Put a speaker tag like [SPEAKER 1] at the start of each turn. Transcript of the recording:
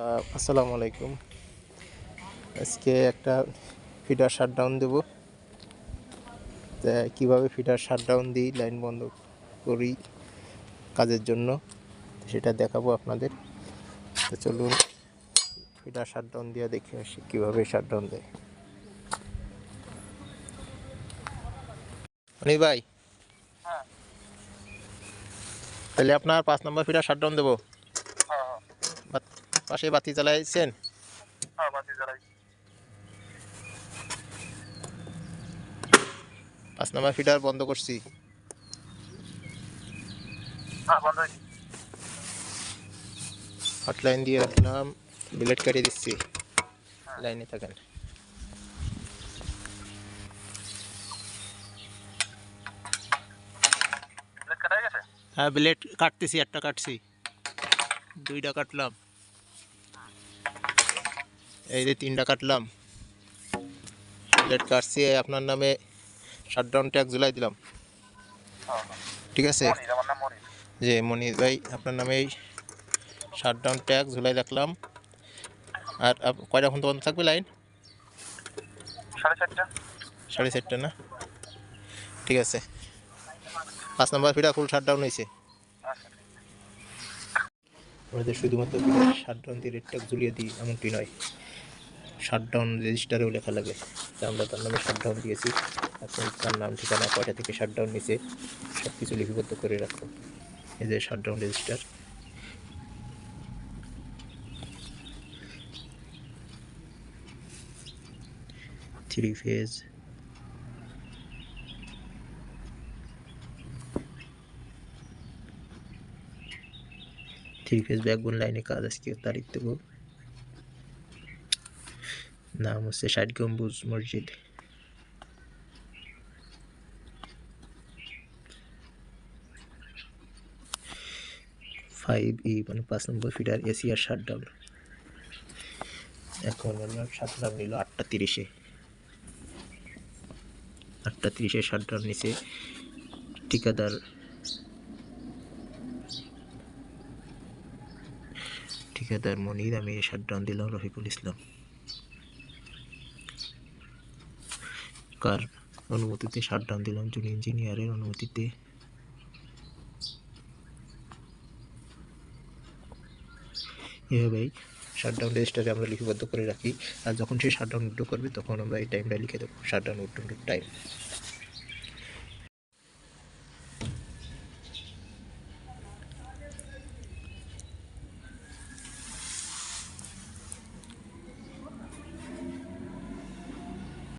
[SPEAKER 1] আসসালামু আলাইকুম। আজকে একটা ফিডার শাটডাউন দেব। তা কীভাবে ফিডার শাটডাউন দিই লাইন বন্ধ করি কাজের জন্য সেটা দেখাবো আপনাদের। তো চলুন ফিডার শাটডাউন দিয়ে দেখে আসি কীভাবে শাটডাউন দেয়। অনিক ভাই
[SPEAKER 2] হ্যাঁ।
[SPEAKER 1] তাহলে আপনার পাঁচ নম্বর ফিডার শাটডাউন দেবো? পাশে বাতি জ্বালাইছেন?
[SPEAKER 2] হ্যাঁ
[SPEAKER 1] পাঁচ নম্বর ফিডার বন্ধ করছি।
[SPEAKER 2] হ্যাঁ
[SPEAKER 1] হটলাইন দিয়ে রাখলাম বিলেট কাটিয়ে দিচ্ছি। লাইনে থাকেন। হ্যাঁ বিলেট কাটতেছি একটা কাটছি। দুইটা কাটলাম। এই যে তিনটা কাটলাম। কাটছি আপনার নামে শাটডাউন ট্যাক্স ঝুলাই দিলাম। ঠিক আছে? যে মনির। ভাই আপনার নামে এই শাটডাউন ট্যাক্স ঝুলাই রাখলাম। আর আপ- কয়টা ফোন বন্ধ থাকবে লাইন
[SPEAKER 2] সাড়ে চারটা।
[SPEAKER 1] সাড়ে চারটে না? ঠিক আছে। পাঁচ নম্বর ফিটা ফুল শাটডাউন হয়েছে। আমাদের শুধুমাত্র শাটডাউন দিয়ে রেটটা ঝুলিয়ে দিই এমনটি নয়। শাটডাউন রেজিস্টারেও লেখা লাগে। তা আমরা তার নামে শাটডাউন দিয়েছি। এখন তার নাম, ঠিকানা কয়টা থেকে শাটডাউন নিছে। সব কিছু লিপিবদ্ধ করে রাখো। এই যে shutdown register three phase three phase backbone লাইনে কাজ আজকে তারিখ দেবো নাম হচ্ছে ষাট গম্বুজ মসজিদ ফাইভ ই মানে পাঁচ নম্বর ফিডার এসিয়ার শাটডাউন এখন আমরা শাটডাউন নিল আটটা তিরিশে আটটা তিরিশে শাটডাউন নিচে ঠিকাদার ঠিকাদার মনির আমি শাটডাউন দিলাম রফিকুল ইসলাম কার অনুমতিতে শাটডাউন দিলাম জুন ইঞ্জিনিয়ারের অনুমতিতে। এভাবেই শাটডাউন রেজিস্টারে আমরা লিপিবদ্ধ করে রাখি। আর যখন সে শাটডাউন উড্ডো করবে, তখন আমরা এই টাইমটা লিখে দেবো, শাটডাউন উড্ডো টাইম